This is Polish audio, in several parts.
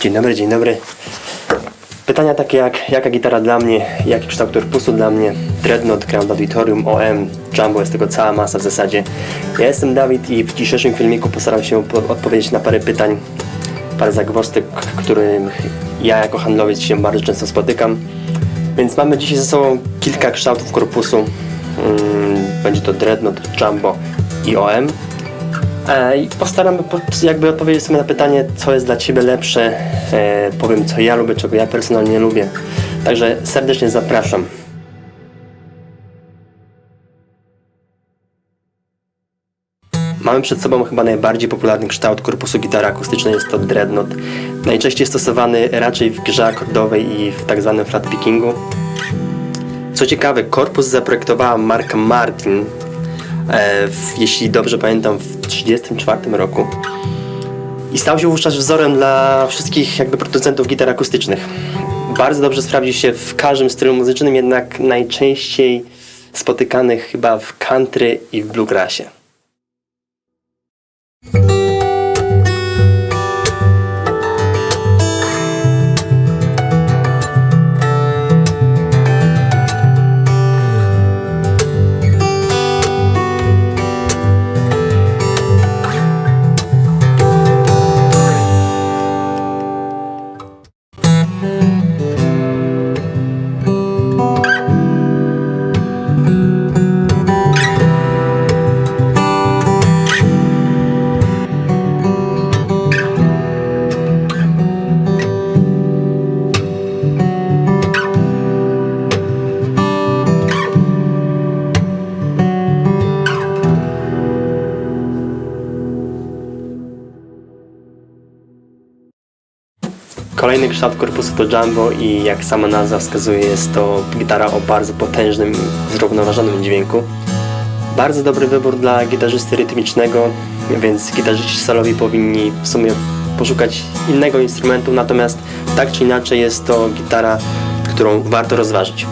Dzień dobry, dzień dobry. Pytania takie jak, jaka gitara dla mnie, jaki kształt korpusu dla mnie, Dreadnought, Grand Auditorium, OM, Jumbo, jest tego cała masa w zasadzie. Ja jestem Dawid i w dzisiejszym filmiku postaram się po- odpowiedzieć na parę pytań, parę zagwozdek, którym ja jako handlowiec się bardzo często spotykam. Więc mamy dzisiaj ze sobą kilka kształtów korpusu. Mm, Będzie to Dreadnought, Jumbo i OM. E, I postaramy po- jakby odpowiedzieć sobie na pytanie, co jest dla Ciebie lepsze. E, powiem, co ja lubię, czego ja personalnie lubię. Także serdecznie zapraszam. Mamy przed sobą chyba najbardziej popularny kształt korpusu gitary akustycznej, jest to Dreadnought. Najczęściej stosowany raczej w grze akordowej i w tak zwanym flat pickingu. Co ciekawe, korpus zaprojektowała marka Martin, e, w, jeśli dobrze pamiętam, w 1934 roku. I stał się wówczas wzorem dla wszystkich jakby producentów gitar akustycznych. Bardzo dobrze sprawdził się w każdym stylu muzycznym, jednak najczęściej spotykanych chyba w country i w bluegrassie. Kolejny kształt korpusu to Jumbo i jak sama nazwa wskazuje jest to gitara o bardzo potężnym, zrównoważonym dźwięku. Bardzo dobry wybór dla gitarzysty rytmicznego, więc gitarzyści solowi powinni w sumie poszukać innego instrumentu, natomiast tak czy inaczej jest to gitara, którą warto rozważyć.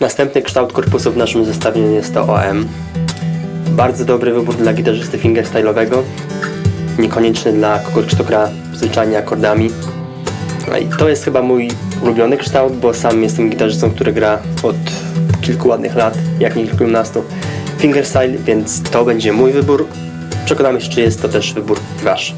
Następny kształt korpusu w naszym zestawieniu jest to OM. Bardzo dobry wybór dla gitarzysty fingerstyle'owego, niekonieczny dla kogoś, kto gra zwyczajnie akordami. No I to jest chyba mój ulubiony kształt, bo sam jestem gitarzystą, który gra od kilku ładnych lat, jak nie kilkunastu fingerstyle, więc to będzie mój wybór. Przekonamy się, czy jest to też wybór wasz.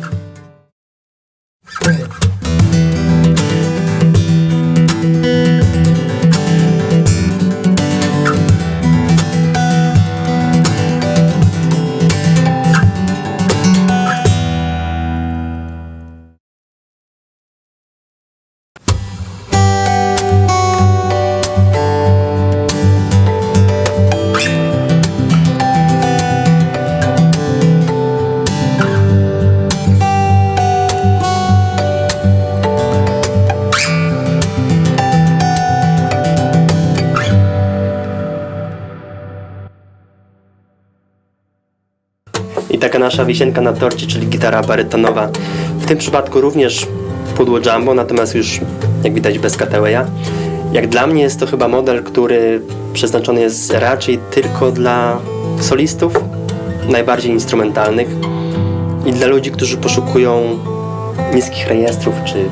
Taka nasza wisienka na torcie, czyli gitara barytonowa. W tym przypadku również pudło jumbo, natomiast już jak widać bez katełeja. Jak dla mnie jest to chyba model, który przeznaczony jest raczej tylko dla solistów, najbardziej instrumentalnych i dla ludzi, którzy poszukują niskich rejestrów czy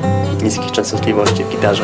niskich częstotliwości w gitarze.